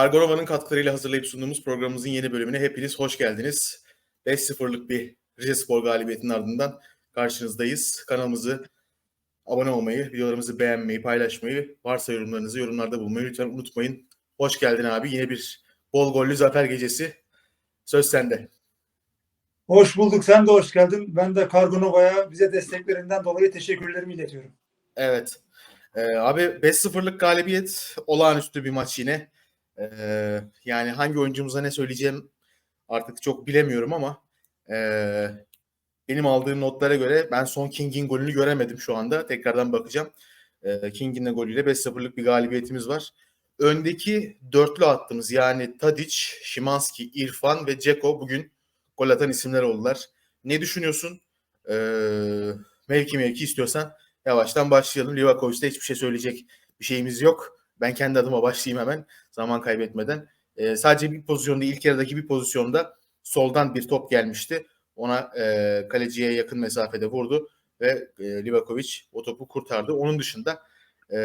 Kargorova'nın katkılarıyla hazırlayıp sunduğumuz programımızın yeni bölümüne hepiniz hoş geldiniz. 5-0'lık bir Rize Spor galibiyetinin ardından karşınızdayız. Kanalımızı abone olmayı, videolarımızı beğenmeyi, paylaşmayı, varsa yorumlarınızı yorumlarda bulmayı lütfen unutmayın. Hoş geldin abi. Yine bir bol gollü zafer gecesi. Söz sende. Hoş bulduk. Sen de hoş geldin. Ben de Kargonova'ya bize desteklerinden dolayı teşekkürlerimi iletiyorum. Evet. Ee, abi 5-0'lık galibiyet olağanüstü bir maç yine. Ee, yani hangi oyuncumuza ne söyleyeceğim artık çok bilemiyorum ama ee, benim aldığım notlara göre ben son King'in golünü göremedim şu anda. Tekrardan bakacağım. Ee, King'in de golüyle 5-0'lık bir galibiyetimiz var. Öndeki dörtlü attığımız yani Tadic, Şimanski, İrfan ve Ceko bugün gol atan isimler oldular. Ne düşünüyorsun? Ee, mevki mevki istiyorsan yavaştan başlayalım. Livakovic'de hiçbir şey söyleyecek bir şeyimiz yok. Ben kendi adıma başlayayım hemen zaman kaybetmeden. Ee, sadece bir pozisyonda ilk yarıdaki bir pozisyonda soldan bir top gelmişti. Ona e, kaleciye yakın mesafede vurdu ve e, Livakovic o topu kurtardı. Onun dışında e,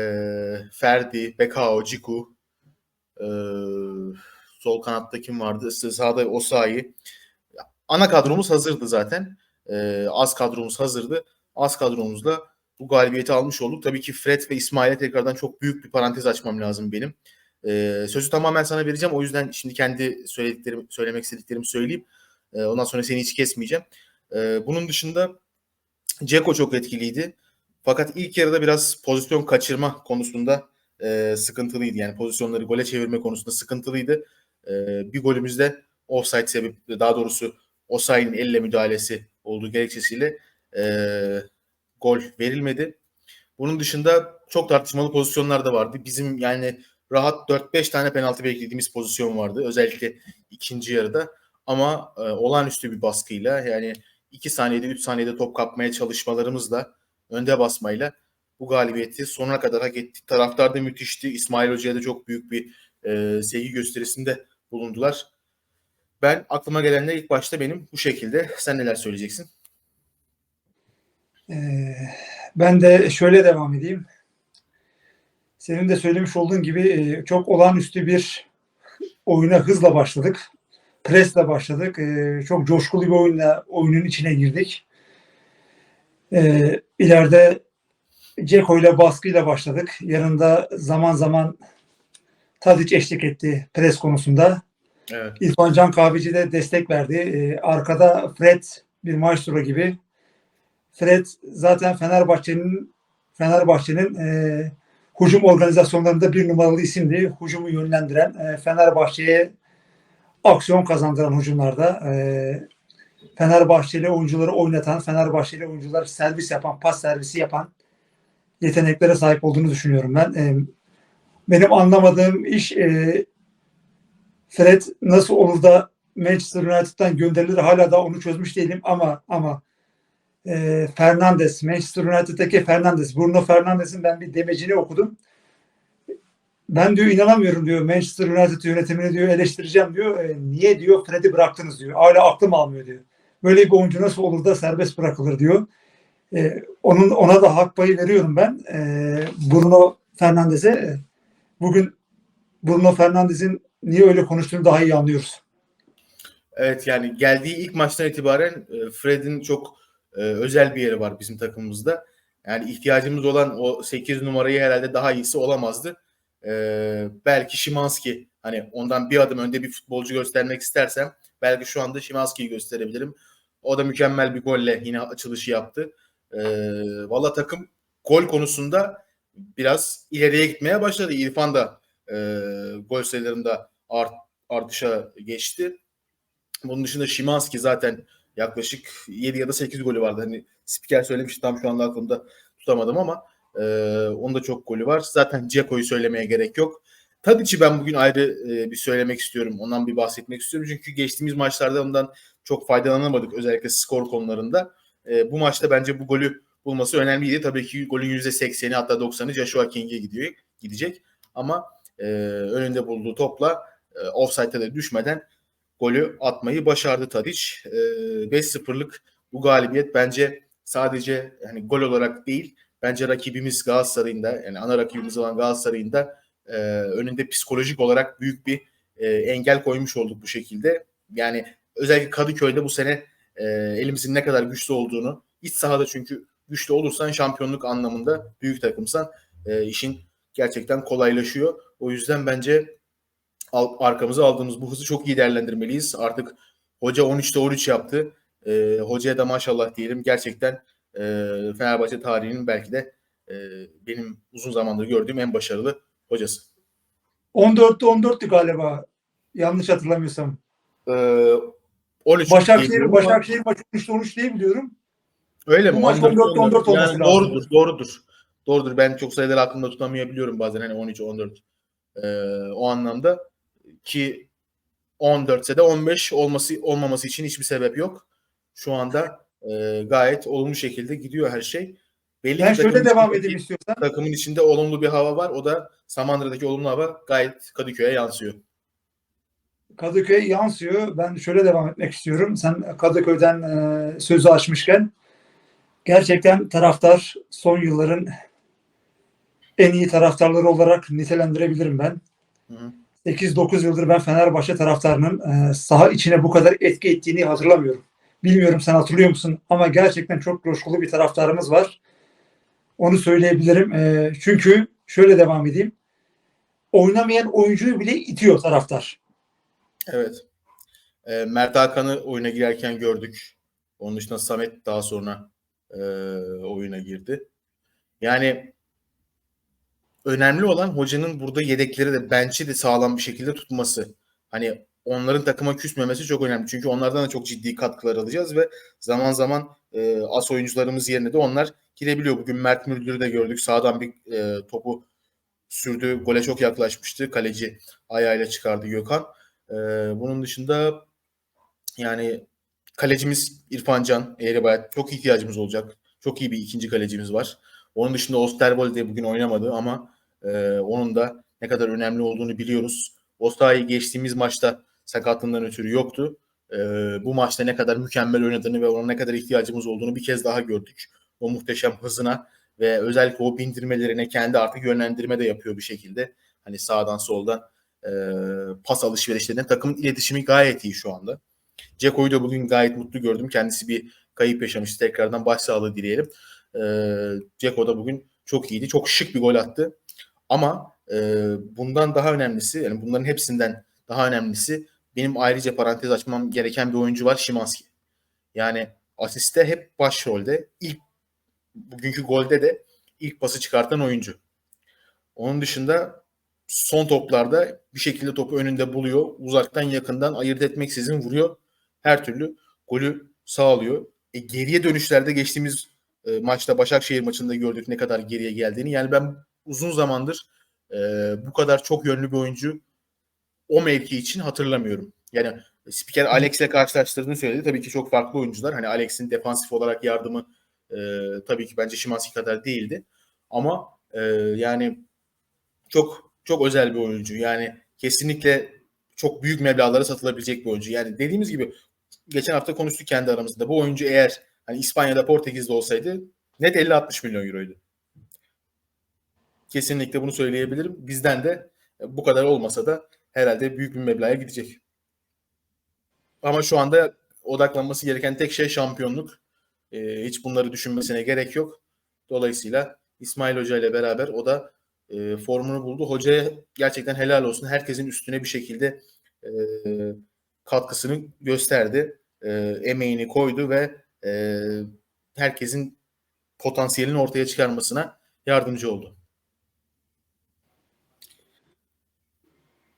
Ferdi, Bekao, Ciku, e, sol kanatta kim vardı? Sağda Osayi. Ana kadromuz hazırdı zaten. E, az kadromuz hazırdı. Az kadromuzla bu galibiyeti almış olduk. Tabii ki Fred ve İsmail'e tekrardan çok büyük bir parantez açmam lazım benim. Ee, sözü tamamen sana vereceğim. O yüzden şimdi kendi söylediklerim, söylemek istediklerimi söyleyeyim. Ee, ondan sonra seni hiç kesmeyeceğim. Ee, bunun dışında Ceko çok etkiliydi. Fakat ilk yarıda biraz pozisyon kaçırma konusunda e, sıkıntılıydı. Yani pozisyonları gole çevirme konusunda sıkıntılıydı. E, bir golümüzde offside sebebi, daha doğrusu Osayi'nin elle müdahalesi olduğu gerekçesiyle e, gol verilmedi. Bunun dışında çok tartışmalı pozisyonlar da vardı. Bizim yani rahat 4-5 tane penaltı beklediğimiz pozisyon vardı. Özellikle ikinci yarıda. Ama e, olağanüstü bir baskıyla yani 2 saniyede 3 saniyede top kapmaya çalışmalarımızla önde basmayla bu galibiyeti sonuna kadar hak ettik. Taraftar da müthişti. İsmail Hoca'ya da çok büyük bir e, sevgi gösterisinde bulundular. Ben aklıma gelenler ilk başta benim bu şekilde. Sen neler söyleyeceksin? Ee, ben de şöyle devam edeyim. Senin de söylemiş olduğun gibi e, çok olağanüstü bir oyuna hızla başladık. Presle başladık. E, çok coşkulu bir oyunla oyunun içine girdik. E, ileride Ceko ile baskıyla başladık. Yanında zaman zaman Tadic eşlik etti pres konusunda. Evet. İrfan Can Kahveci de destek verdi. Arkada Fred bir maestro gibi. Fred zaten Fenerbahçe'nin Fenerbahçe'nin e, hücum organizasyonlarında bir numaralı isimdi. Hücumu yönlendiren, e, Fenerbahçe'ye aksiyon kazandıran hücumlarda e, Fenerbahçeli oyuncuları oynatan, Fenerbahçeli oyuncular servis yapan, pas servisi yapan yeteneklere sahip olduğunu düşünüyorum ben. E, benim anlamadığım iş Fred nasıl olur da Manchester United'dan gönderilir hala da onu çözmüş değilim ama ama e, Fernandes, Manchester United'daki Fernandes, Bruno Fernandes'in ben bir demecini okudum. Ben diyor inanamıyorum diyor Manchester United yönetimini diyor eleştireceğim diyor. E, niye diyor Fred'i bıraktınız diyor. Hala aklım almıyor diyor. Böyle bir oyuncu nasıl olur da serbest bırakılır diyor. E, onun ona da hak payı veriyorum ben. E, Bruno Fernandes'e bugün Bruno Fernandes'in niye öyle konuştuğunu daha iyi anlıyoruz. Evet yani geldiği ilk maçtan itibaren e, Fred'in çok e, özel bir yeri var bizim takımımızda. Yani ihtiyacımız olan o 8 numarayı herhalde daha iyisi olamazdı. E, belki Şimanski hani ondan bir adım önde bir futbolcu göstermek istersem belki şu anda Şimanski'yi gösterebilirim. O da mükemmel bir golle yine açılışı yaptı. E, Valla takım gol konusunda biraz ileriye gitmeye başladı. İrfan da e, gol sayılarında art, artışa geçti. Bunun dışında Şimanski zaten yaklaşık 7 ya da 8 golü vardı. Hani spiker söylemişti tam şu anda aklımda tutamadım ama e, onda çok golü var. Zaten Ceko'yu söylemeye gerek yok. Tadic'i ben bugün ayrı e, bir söylemek istiyorum. Ondan bir bahsetmek istiyorum. Çünkü geçtiğimiz maçlarda ondan çok faydalanamadık. Özellikle skor konularında. E, bu maçta bence bu golü bulması önemliydi. Tabii ki golün %80'i hatta 90'ı Joshua King'e gidiyor, gidecek. Ama e, önünde bulduğu topla e, offside'e de düşmeden golü atmayı başardı Tadic. E, 5-0'lık bu galibiyet bence sadece hani gol olarak değil bence rakibimiz Galatasaray'ın da yani ana rakibimiz olan Galatasaray'ın da e, önünde psikolojik olarak büyük bir e, engel koymuş olduk bu şekilde. Yani özellikle Kadıköy'de bu sene e, elimizin ne kadar güçlü olduğunu iç sahada çünkü güçlü olursan şampiyonluk anlamında büyük takımsan e, işin gerçekten kolaylaşıyor. O yüzden bence al, arkamıza aldığımız bu hızı çok iyi değerlendirmeliyiz. Artık hoca 13'te 13 yaptı. E, hocaya da maşallah diyelim. Gerçekten e, Fenerbahçe tarihinin belki de e, benim uzun zamandır gördüğüm en başarılı hocası. 14'te 14'tü galiba. Yanlış hatırlamıyorsam. E, 13 Başakşehir, Başakşehir maçı 13'te 13 diye biliyorum. Öyle mi? Bu maç 14, 14, 14 olması yani lazım. Doğrudur, doğrudur. Doğrudur. Ben çok sayıları aklımda tutamayabiliyorum bazen hani 13 14. Ee, o anlamda ki 14 ise de 15 olması olmaması için hiçbir sebep yok. Şu anda e, gayet olumlu şekilde gidiyor her şey. Belli Ben şöyle devam edeyim istiyorsan. Takımın içinde olumlu bir hava var. O da Samandıra'daki olumlu hava gayet Kadıköy'e yansıyor. Kadıköy'e yansıyor. Ben şöyle devam etmek istiyorum. Sen Kadıköy'den e, sözü açmışken gerçekten taraftar son yılların en iyi taraftarları olarak nitelendirebilirim ben. Hı hı. 8-9 yıldır ben Fenerbahçe taraftarının e, saha içine bu kadar etki ettiğini hatırlamıyorum. Bilmiyorum sen hatırlıyor musun ama gerçekten çok coşkulu bir taraftarımız var. Onu söyleyebilirim. E, çünkü şöyle devam edeyim. Oynamayan oyuncuyu bile itiyor taraftar. Evet. E, Mert Hakan'ı oyuna girerken gördük. Onun dışında Samet daha sonra e, oyuna girdi. Yani önemli olan hocanın burada yedekleri de bench'i de sağlam bir şekilde tutması. Hani onların takıma küsmemesi çok önemli. Çünkü onlardan da çok ciddi katkılar alacağız ve zaman zaman e, as oyuncularımız yerine de onlar girebiliyor. Bugün Mert Müldür'ü de gördük. Sağdan bir e, topu sürdü. Gole çok yaklaşmıştı. Kaleci ayağıyla çıkardı Gökhan. Ee, bunun dışında yani kalecimiz İrfan Can Eğribayat çok ihtiyacımız olacak. Çok iyi bir ikinci kalecimiz var. Onun dışında Osterwolde bugün oynamadı ama e, onun da ne kadar önemli olduğunu biliyoruz. Osterwolde geçtiğimiz maçta sakatlığından ötürü yoktu. E, bu maçta ne kadar mükemmel oynadığını ve ona ne kadar ihtiyacımız olduğunu bir kez daha gördük. O muhteşem hızına ve özellikle o bindirmelerine kendi artık yönlendirme de yapıyor bir şekilde. Hani sağdan soldan e, pas alışverişlerinde takımın iletişimi gayet iyi şu anda. Ceko'yu da bugün gayet mutlu gördüm. Kendisi bir kayıp yaşamıştı. Tekrardan başsağlığı dileyelim. E, Ceko da bugün çok iyiydi. Çok şık bir gol attı. Ama e, bundan daha önemlisi, yani bunların hepsinden daha önemlisi benim ayrıca parantez açmam gereken bir oyuncu var. Şimanski. Yani asiste hep başrolde. İlk bugünkü golde de ilk pası çıkartan oyuncu. Onun dışında son toplarda bir şekilde topu önünde buluyor. Uzaktan yakından ayırt etmeksizin vuruyor. Her türlü golü sağlıyor. E, geriye dönüşlerde geçtiğimiz e, maçta Başakşehir maçında gördük ne kadar geriye geldiğini. Yani ben uzun zamandır e, bu kadar çok yönlü bir oyuncu o mevki için hatırlamıyorum. Yani spiker Alex'le karşılaştırdığını söyledi. Tabii ki çok farklı oyuncular. Hani Alex'in defansif olarak yardımı e, tabii ki bence Şimanski kadar değildi. Ama e, yani çok çok özel bir oyuncu. Yani kesinlikle çok büyük meblağlara satılabilecek bir oyuncu. Yani dediğimiz gibi geçen hafta konuştuk kendi aramızda. Bu oyuncu eğer hani İspanya'da Portekiz'de olsaydı net 50-60 milyon euroydu. Kesinlikle bunu söyleyebilirim. Bizden de bu kadar olmasa da herhalde büyük bir meblağa gidecek. Ama şu anda odaklanması gereken tek şey şampiyonluk. Ee, hiç bunları düşünmesine gerek yok. Dolayısıyla İsmail Hoca ile beraber o da e, formunu buldu. Hocaya gerçekten helal olsun. Herkesin üstüne bir şekilde e, katkısını gösterdi. E, emeğini koydu ve e, herkesin potansiyelini ortaya çıkarmasına yardımcı oldu.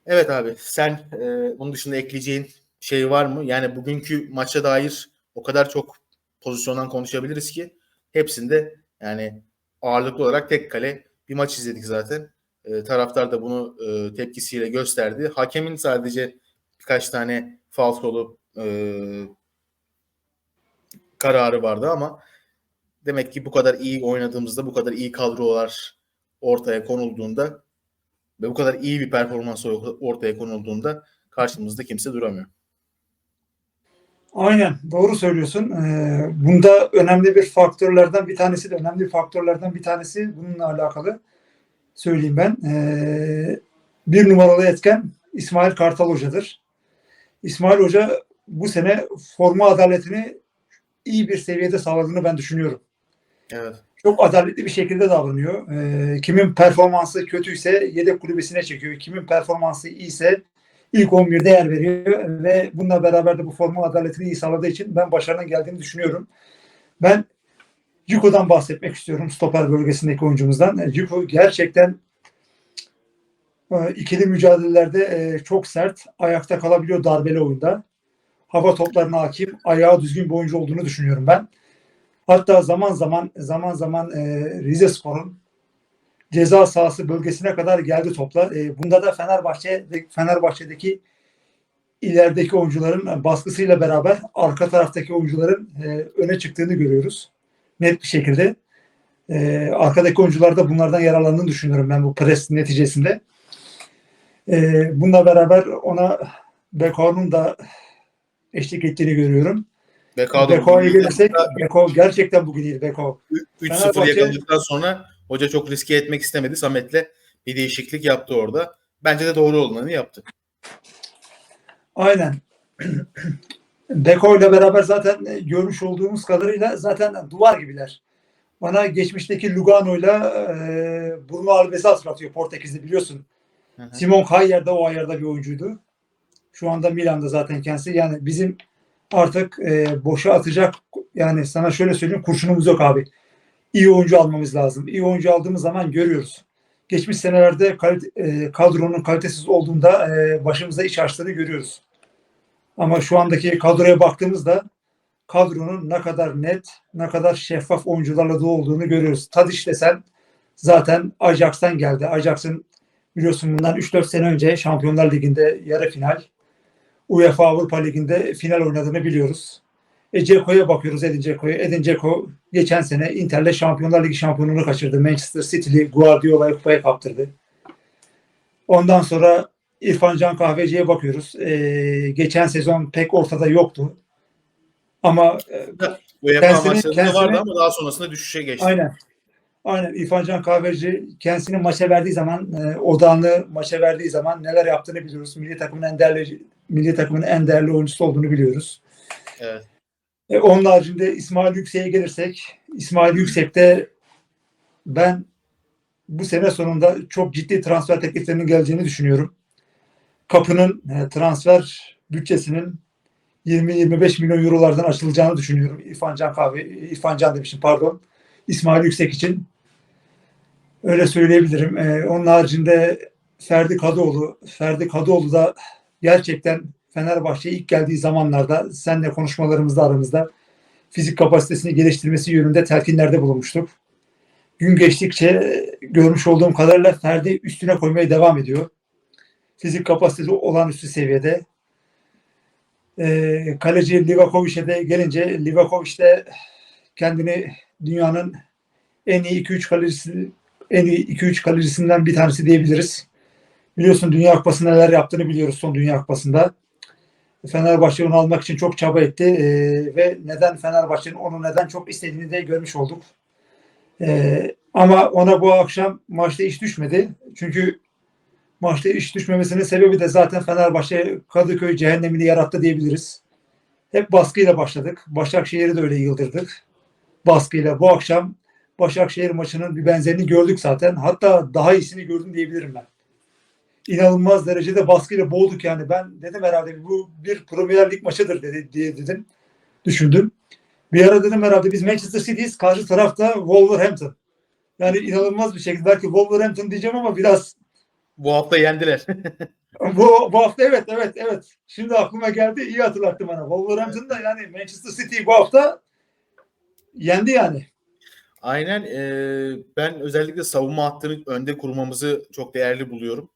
Evet abi sen e, bunun dışında ekleyeceğin şey var mı? Yani bugünkü maça dair o kadar çok pozisyondan konuşabiliriz ki hepsinde yani ağırlıklı olarak tek kale bir maç izledik zaten. E, taraftar da bunu e, tepkisiyle gösterdi. Hakemin sadece birkaç tane falsolu e, kararı vardı ama demek ki bu kadar iyi oynadığımızda, bu kadar iyi kadrolar ortaya konulduğunda ve bu kadar iyi bir performans ortaya konulduğunda karşımızda kimse duramıyor. Aynen doğru söylüyorsun. Ee, bunda önemli bir faktörlerden bir tanesi de önemli faktörlerden bir tanesi bununla alakalı. söyleyeyim ben. Ee, bir numaralı etken İsmail Kartal Hoca'dır. İsmail Hoca bu sene forma adaletini iyi bir seviyede sağladığını ben düşünüyorum. Evet. Çok adaletli bir şekilde davranıyor. Ee, kimin performansı kötüyse yedek kulübesine çekiyor. Kimin performansı iyiyse ilk 11'de yer veriyor ve bununla beraber de bu forma adaletini iyi sağladığı için ben başarının geldiğini düşünüyorum. Ben Ciko'dan bahsetmek istiyorum. Stoper bölgesindeki oyuncumuzdan. Ciko gerçekten e, ikili mücadelelerde e, çok sert. Ayakta kalabiliyor darbeli oyunda. Hava toplarına hakim, ayağı düzgün bir oyuncu olduğunu düşünüyorum ben. Hatta zaman zaman zaman zaman e, Rize Spor'un ceza sahası bölgesine kadar geldi topla. E, bunda da Fenerbahçe Fenerbahçe'deki ilerideki oyuncuların baskısıyla beraber arka taraftaki oyuncuların e, öne çıktığını görüyoruz. Net bir şekilde. E, arkadaki oyuncular da bunlardan yararlandığını düşünüyorum ben bu pres neticesinde. E, bununla beraber ona Beko'nun da eşlik ettiğini görüyorum. Beko Beko'ya gelirsek Beko gerçekten bugün iyi Beko. 3-0 Fenerbahçe- yakaladıktan sonra hoca çok riske etmek istemedi. Samet'le bir değişiklik yaptı orada. Bence de doğru olanı yaptı. Aynen. Beko ile beraber zaten e, görmüş olduğumuz kadarıyla zaten duvar gibiler. Bana geçmişteki Lugano ile Bruno Alves'i hatırlatıyor Portekizli biliyorsun. Hı hı. Simon Kayer de o ayarda bir oyuncuydu. Şu anda Milan'da zaten kendisi. Yani bizim artık e, boşa atacak yani sana şöyle söyleyeyim kurşunumuz yok abi. İyi oyuncu almamız lazım. İyi oyuncu aldığımız zaman görüyoruz. Geçmiş senelerde kalite- e, kadronun kalitesiz olduğunda e, başımıza iş açtığını görüyoruz. Ama şu andaki kadroya baktığımızda kadronun ne kadar net, ne kadar şeffaf oyuncularla dolu olduğunu görüyoruz. Tadiş desen zaten Ajax'tan geldi. Ajax'ın biliyorsun bundan 3-4 sene önce Şampiyonlar Ligi'nde yarı final, UEFA Avrupa Ligi'nde final oynadığını biliyoruz. E Ceko'ya bakıyoruz Edin Ceko'ya. Edin Dzeko geçen sene Inter'le Şampiyonlar Ligi şampiyonluğunu kaçırdı. Manchester City'li Guardiola'yı kupaya kaptırdı. Ondan sonra İrfan Can Kahveci'ye bakıyoruz. E, geçen sezon pek ortada yoktu. Ama e, UEFA maçlarında vardı ama daha sonrasında düşüşe geçti. Aynen. Aynen İrfan Can Kahveci kendisini maça verdiği zaman e, odağını maça verdiği zaman neler yaptığını biliyoruz. Milli takımın en değerli milli takımın en değerli oyuncusu olduğunu biliyoruz. Evet. E, onun haricinde İsmail Yüksek'e gelirsek İsmail Yüksek'te ben bu sene sonunda çok ciddi transfer tekliflerinin geleceğini düşünüyorum. Kapının e, transfer bütçesinin 20-25 milyon eurolardan açılacağını düşünüyorum. İrfan Can Kahve, İrfan Can demişim pardon. İsmail Yüksek için. Öyle söyleyebilirim. Ee, onun haricinde Ferdi Kadıoğlu. Ferdi Kadıoğlu da gerçekten Fenerbahçe'ye ilk geldiği zamanlarda senle konuşmalarımızda aramızda fizik kapasitesini geliştirmesi yönünde telkinlerde bulunmuştuk. Gün geçtikçe görmüş olduğum kadarıyla Ferdi üstüne koymaya devam ediyor. Fizik kapasitesi olağanüstü seviyede. Ee, kaleci Livakovic'e de gelince Livakovic de kendini dünyanın en iyi 2-3 kalecisi en iyi 2-3 kalecisinden bir tanesi diyebiliriz. Biliyorsun Dünya Kupası'nda neler yaptığını biliyoruz son Dünya Kupası'nda. Fenerbahçe onu almak için çok çaba etti Ee, ve neden Fenerbahçe'nin onu neden çok istediğini de görmüş olduk. Ee, ama ona bu akşam maçta iş düşmedi. Çünkü maçta iş düşmemesinin sebebi de zaten Fenerbahçe Kadıköy cehennemini yarattı diyebiliriz. Hep baskıyla başladık. Başakşehir'i de öyle yıldırdık. Baskıyla. Bu akşam Başakşehir maçının bir benzerini gördük zaten. Hatta daha iyisini gördüm diyebilirim ben. İnanılmaz derecede baskıyla boğduk yani. Ben dedim herhalde bu bir Premier Lig maçıdır dedi, diye dedim. Düşündüm. Bir ara dedim herhalde biz Manchester City'yiz. Karşı tarafta Wolverhampton. Yani inanılmaz bir şekilde. Belki Wolverhampton diyeceğim ama biraz Bu hafta yendiler. bu, bu hafta evet evet evet. Şimdi aklıma geldi. iyi hatırlattı bana. Wolverhampton da yani Manchester City bu hafta yendi yani. Aynen. eee, ben özellikle savunma hattını önde kurmamızı çok değerli buluyorum.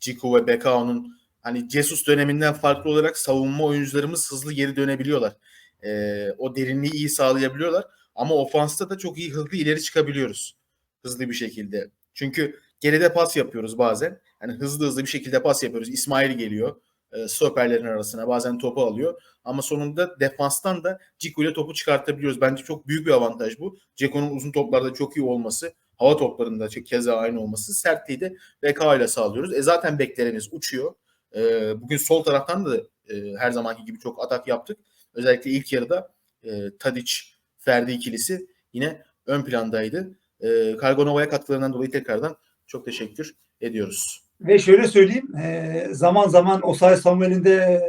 Ciku ve Bekao'nun hani Jesus döneminden farklı olarak savunma oyuncularımız hızlı geri dönebiliyorlar. Eee, o derinliği iyi sağlayabiliyorlar. Ama ofansta da çok iyi hızlı ileri çıkabiliyoruz. Hızlı bir şekilde. Çünkü geride pas yapıyoruz bazen. Hani hızlı hızlı bir şekilde pas yapıyoruz. İsmail geliyor. E, stoperlerin arasına bazen topu alıyor. Ama sonunda defanstan da Ciku ile topu çıkartabiliyoruz. Bence çok büyük bir avantaj bu. Ceko'nun uzun toplarda çok iyi olması. Hava toplarında ke- keza aynı olması sertliği de BK ile sağlıyoruz. E zaten beklerimiz uçuyor. E, bugün sol taraftan da e, her zamanki gibi çok atak yaptık. Özellikle ilk yarıda e, Tadic, Ferdi ikilisi yine ön plandaydı. E, Kargonova'ya katkılarından dolayı tekrardan çok teşekkür ediyoruz. Ve şöyle söyleyeyim, e, zaman zaman Osay Samuel'in de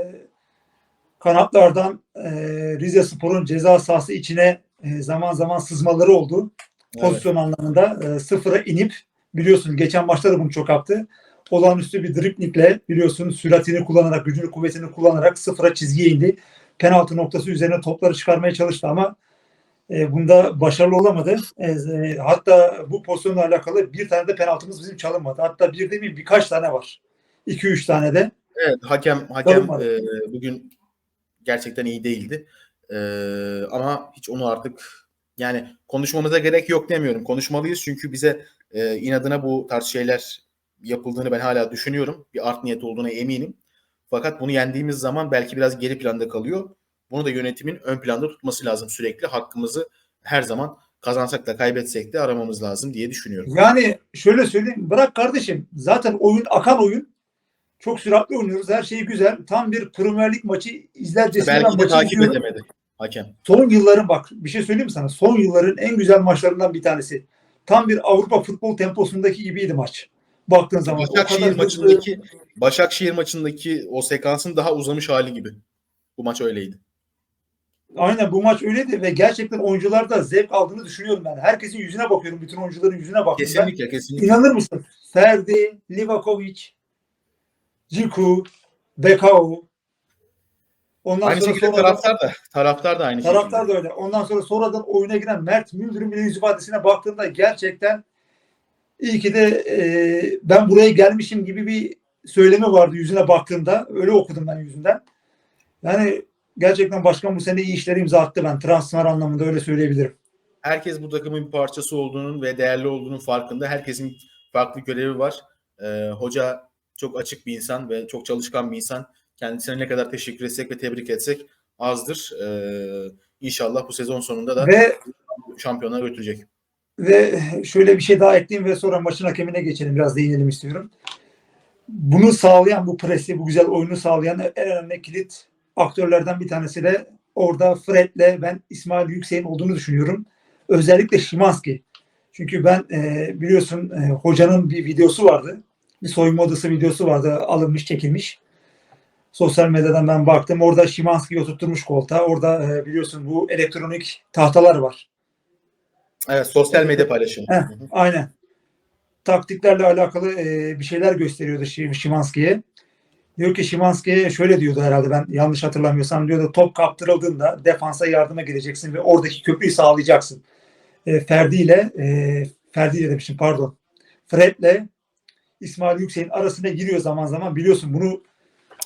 kanatlardan e, Rize Spor'un ceza sahası içine e, zaman zaman sızmaları oldu. Pozisyon anlamında e, sıfıra inip biliyorsun geçen maçta da bunu çok yaptı. Olağanüstü bir driplikle biliyorsun süratini kullanarak, gücünü kuvvetini kullanarak sıfıra çizgiye indi. Penaltı noktası üzerine topları çıkarmaya çalıştı ama e, bunda başarılı olamadı. E, e, hatta bu pozisyonla alakalı bir tane de penaltımız bizim çalınmadı. Hatta bir değil mi birkaç tane var. 2-3 tane de. Evet hakem hakem Çalınmadı. e, bugün gerçekten iyi değildi. E, ama hiç onu artık yani konuşmamıza gerek yok demiyorum. Konuşmalıyız çünkü bize e, inadına bu tarz şeyler yapıldığını ben hala düşünüyorum. Bir art niyet olduğuna eminim. Fakat bunu yendiğimiz zaman belki biraz geri planda kalıyor. Bunu da yönetimin ön planda tutması lazım sürekli. Hakkımızı her zaman kazansak da kaybetsek de aramamız lazım diye düşünüyorum. Yani şöyle söyleyeyim. Bırak kardeşim. Zaten oyun akan oyun. Çok süratli oynuyoruz. Her şey güzel. Tam bir Premier Lig maçı izlercesine Belki de maçı takip izliyorum. edemedi hakem. Son yılların bak bir şey söyleyeyim mi sana? Son yılların en güzel maçlarından bir tanesi. Tam bir Avrupa futbol temposundaki gibiydi maç. Baktığın zaman. Başakşehir hızlı- maçındaki Başakşehir maçındaki o sekansın daha uzamış hali gibi. Bu maç öyleydi. Aynen bu maç öyleydi ve gerçekten oyuncular da zevk aldığını düşünüyorum ben. Herkesin yüzüne bakıyorum. Bütün oyuncuların yüzüne bakıyorum. ben. Kesinlikle kesinlikle. İnanır mısın? Ferdi, Livakovic, Ciku, Bekao. Ondan Aynı sonra şekilde sonradan- taraftar da taraftar da aynı taraftar şekilde. da öyle. Ondan sonra sonradan oyuna giren Mert Müldür'ün bile yüz ifadesine baktığında gerçekten iyi ki de e, ben buraya gelmişim gibi bir söylemi vardı yüzüne baktığımda. Öyle okudum ben yüzünden. Yani gerçekten başkan bu sene iyi işleri imza attı ben. Transfer anlamında öyle söyleyebilirim. Herkes bu takımın bir parçası olduğunun ve değerli olduğunun farkında. Herkesin farklı görevi var. Ee, hoca çok açık bir insan ve çok çalışkan bir insan. Kendisine ne kadar teşekkür etsek ve tebrik etsek azdır. Ee, inşallah bu sezon sonunda da Ve şampiyonlar götürecek. Ve şöyle bir şey daha ekleyeyim ve sonra maçın hakemine geçelim. Biraz değinelim istiyorum. Bunu sağlayan, bu presi, bu güzel oyunu sağlayan en önemli kilit aktörlerden bir tanesi de orada Fred'le ben İsmail Yüksek'in olduğunu düşünüyorum. Özellikle Şimanski. Çünkü ben e, biliyorsun e, hocanın bir videosu vardı. Bir soyunma odası videosu vardı. Alınmış, çekilmiş. Sosyal medyadan ben baktım. Orada Şimanski'yi oturtmuş koltuğa. Orada e, biliyorsun bu elektronik tahtalar var. Evet sosyal medya paylaşımı. Heh. Aynen. Taktiklerle alakalı e, bir şeyler gösteriyordu Şi- Şimanski'ye. Diyor ki Şimanski'ye şöyle diyordu herhalde ben yanlış hatırlamıyorsam diyordu top kaptırıldığında defansa yardıma geleceksin ve oradaki köprüyü sağlayacaksın. E, Ferdi ile e, Ferdi ile demişim pardon. Fred'le İsmail Yüksek'in arasına giriyor zaman zaman. Biliyorsun bunu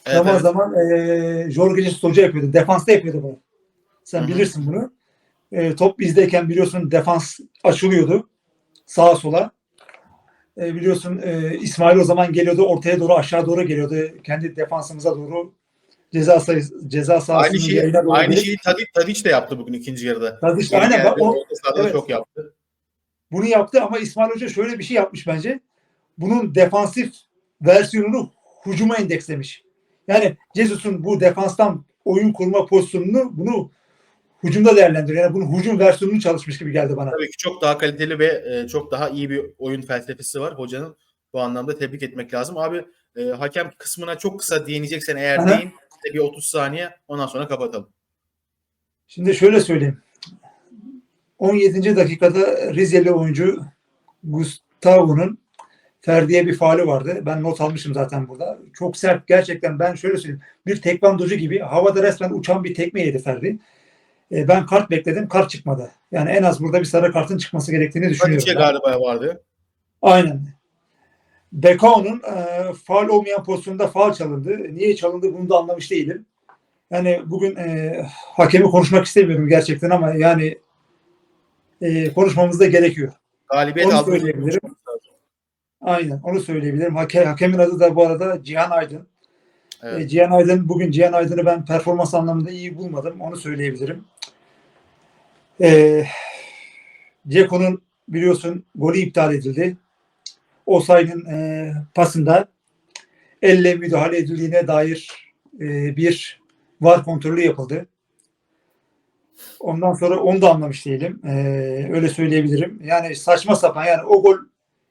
Evet, zaman evet. zaman e, Jorge Jesus Hoca yapıyordu. Defansta yapıyordu bunu. Sen Hı hı. bilirsin bunu. E, top bizdeyken biliyorsun defans açılıyordu. Sağa sola. E, biliyorsun e, İsmail o zaman geliyordu ortaya doğru aşağı doğru geliyordu. Kendi defansımıza doğru ceza sayısı ceza sahasının Aynı şeyi yayına doğru aynı şeyi Tadic, Tadic de yaptı bugün ikinci yarıda. Tadic- Geri aynen, geldi, bak o- evet. çok yaptı. Bunu yaptı ama İsmail Hoca şöyle bir şey yapmış bence. Bunun defansif versiyonunu hücuma endekslemiş. Yani Jesus'un bu defanstan oyun kurma pozisyonunu bunu hücumda değerlendiriyor. Yani bunun hücum versiyonunu çalışmış gibi geldi bana. Tabii ki çok daha kaliteli ve e, çok daha iyi bir oyun felsefesi var. Hocanın bu anlamda tebrik etmek lazım. Abi e, hakem kısmına çok kısa değineceksen eğer Aha. değin. İşte bir 30 saniye ondan sonra kapatalım. Şimdi şöyle söyleyeyim. 17. dakikada Rizeli oyuncu Gustavo'nun Ferdi'ye bir faali vardı. Ben not almışım zaten burada. Çok sert gerçekten ben şöyle söyleyeyim. Bir tekvandocu gibi havada resmen uçan bir tekme yedi Ferdi. E, ben kart bekledim. Kart çıkmadı. Yani en az burada bir sarı kartın çıkması gerektiğini düşünüyorum. Ben. galiba vardı. Aynen. Bekao'nun e, faal olmayan pozisyonda faal çalındı. Niye çalındı bunu da anlamış değilim. Yani bugün e, hakemi konuşmak istemiyorum gerçekten ama yani e, konuşmamız da gerekiyor. Galibiyet Onu söyleyebilirim. Aynen onu söyleyebilirim. Hake, hakemin adı da bu arada Cihan Aydın. Evet. E, Cihan Aydın bugün Cihan Aydın'ı ben performans anlamında iyi bulmadım. Onu söyleyebilirim. E, Ceko'nun biliyorsun golü iptal edildi. Osayi'nin e, pasında elle müdahale edildiğine dair e, bir var kontrolü yapıldı. Ondan sonra onu da anlamış değilim. E, öyle söyleyebilirim. Yani saçma sapan yani o gol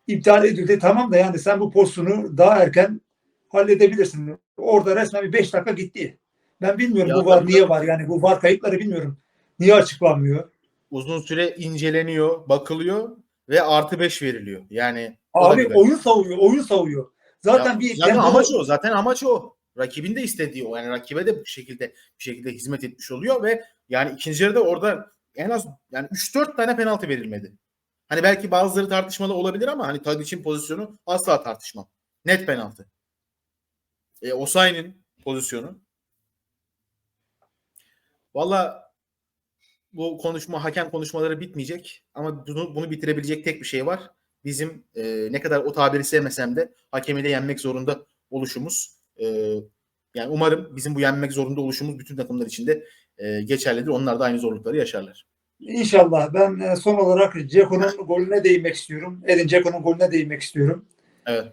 iptal edildi tamam da yani sen bu pozisyonu daha erken halledebilirsin. Orada resmen bir 5 dakika gitti. Ben bilmiyorum Ya bu var niye var yani bu var kayıtları bilmiyorum. Niye açıklanmıyor? Uzun süre inceleniyor, bakılıyor ve artı 5 veriliyor. Yani Abi oyun savuyor, oyun savuyor. Zaten Ya, bir zaten tempo- amaç o. Zaten amaç o. Rakibin de istediği o. Yani rakibe de bu şekilde bir şekilde hizmet etmiş oluyor ve yani ikinci yarıda orada en az yani 3-4 tane penaltı verilmedi. Hani belki bazıları tartışmalı olabilir ama hani Tadic'in pozisyonu asla tartışmam. Net penaltı. E, Osayi'nin pozisyonu. Valla bu konuşma hakem konuşmaları bitmeyecek ama bunu bunu bitirebilecek tek bir şey var. Bizim e, ne kadar o tabiri sevmesem de hakemi de yenmek zorunda oluşumuz. E, yani umarım bizim bu yenmek zorunda oluşumuz bütün takımlar için de e, geçerlidir. Onlar da aynı zorlukları yaşarlar. İnşallah. Ben e, son olarak Ceko'nun golüne değinmek istiyorum. Edin Ceko'nun golüne değinmek istiyorum. Evet.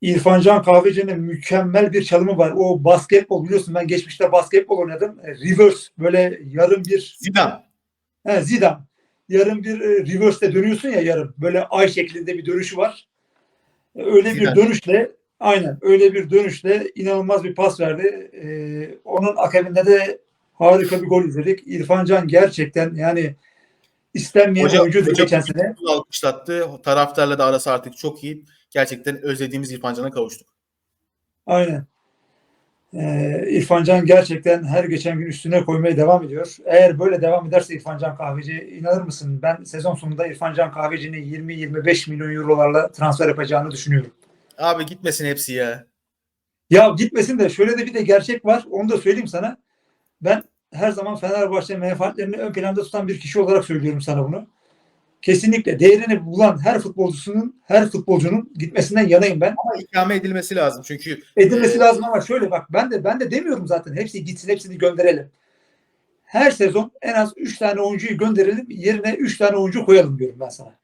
İrfan Can Kahveci'nin mükemmel bir çalımı var. O basketbol biliyorsun ben geçmişte basketbol oynadım. E, Reverse böyle yarım bir Zidane. he, Zidane. Yarım bir e, reverse'de dönüyorsun ya yarım. Böyle ay şeklinde bir dönüşü var. Öyle bir Zidane. dönüşle aynen öyle bir dönüşle inanılmaz bir pas verdi. E, onun akabinde de harika bir gol izledik. İrfan Can gerçekten yani istenmeyen Hoca, oyuncuydu hoca geçen sene. alkışlattı. Taraftarla da arası artık çok iyi. Gerçekten özlediğimiz İrfan Can'a kavuştuk. Aynen. Ee, İrfan Can gerçekten her geçen gün üstüne koymaya devam ediyor. Eğer böyle devam ederse İrfan Can Kahveci inanır mısın? Ben sezon sonunda İrfan Can Kahveci'ni 20-25 milyon eurolarla transfer yapacağını düşünüyorum. Abi gitmesin hepsi ya. Ya gitmesin de şöyle de bir de gerçek var. Onu da söyleyeyim sana. Ben her zaman Fenerbahçe menfaatlerini ön planda tutan bir kişi olarak söylüyorum sana bunu. Kesinlikle değerini bulan her futbolcusunun, her futbolcunun gitmesinden yanayım ben. Ama ikame edilmesi lazım. Çünkü edilmesi Ee, lazım ama şöyle bak ben de ben de demiyorum zaten hepsi gitsin hepsini gönderelim. Her sezon en az 3 tane oyuncuyu gönderelim yerine 3 tane oyuncu koyalım diyorum ben sana.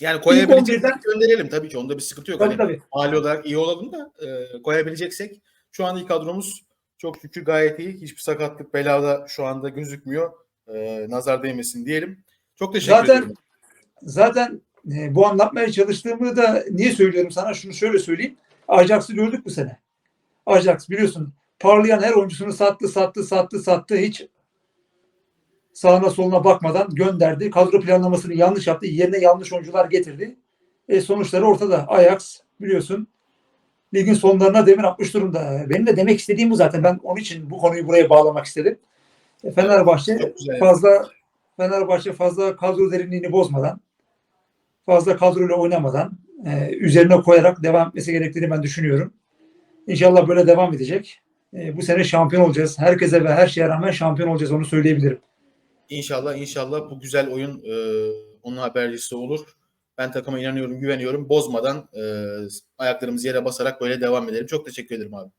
yani koyabileceksek 11'den gönderelim tabii ki. Onda bir sıkıntı yok. Tabii Hani tabii. mali olarak iyi olalım da e, koyabileceksek. Şu an ilk kadromuz çok şükür gayet iyi. Hiçbir sakatlık belada şu anda gözükmüyor. E, nazar değmesin diyelim. Çok teşekkür Zaten- ederim. Zaten e, bu anlatmaya çalıştığımı da niye söylüyorum sana? Şunu şöyle söyleyeyim. Ajax'ı gördük bu sene. Ajax biliyorsun parlayan her oyuncusunu sattı sattı sattı sattı hiç sağına soluna bakmadan gönderdi. Kadro planlamasını yanlış yaptı. Yerine yanlış oyuncular getirdi. E, sonuçları ortada. Ajax biliyorsun ligin sonlarına demir atmış durumda. Benim de demek istediğim bu zaten. Ben onun için bu konuyu buraya bağlamak istedim. E, Fenerbahçe fazla Fenerbahçe fazla kadro derinliğini bozmadan fazla kadroyla oynamadan e, üzerine koyarak devam etmesi gerektiğini ben düşünüyorum. İnşallah böyle devam edecek. E, bu sene şampiyon olacağız. Herkese ve her şeye rağmen şampiyon olacağız onu söyleyebilirim. İnşallah inşallah bu güzel oyun e, onun habercisi olur. Ben takıma inanıyorum, güveniyorum. Bozmadan e, ayaklarımızı yere basarak böyle devam edelim. Çok teşekkür ederim abi.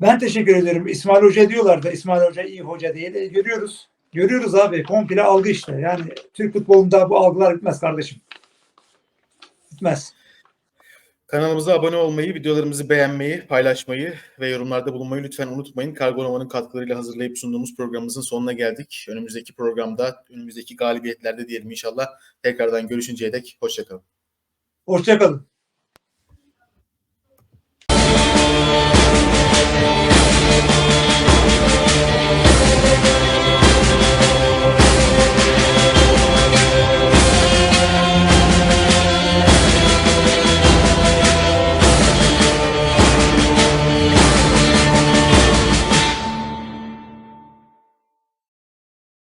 Ben teşekkür ederim. İsmail Hoca diyorlar da İsmail Hoca iyi hoca diye de görüyoruz. Görüyoruz abi. Komple algı işte. Yani Türk futbolunda bu algılar bitmez kardeşim. Bitmez. Kanalımıza abone olmayı, videolarımızı beğenmeyi, paylaşmayı ve yorumlarda bulunmayı lütfen unutmayın. Kargonoma'nın katkılarıyla hazırlayıp sunduğumuz programımızın sonuna geldik. Önümüzdeki programda, önümüzdeki galibiyetlerde diyelim inşallah. Tekrardan görüşünceye dek hoşçakalın. Hoşçakalın.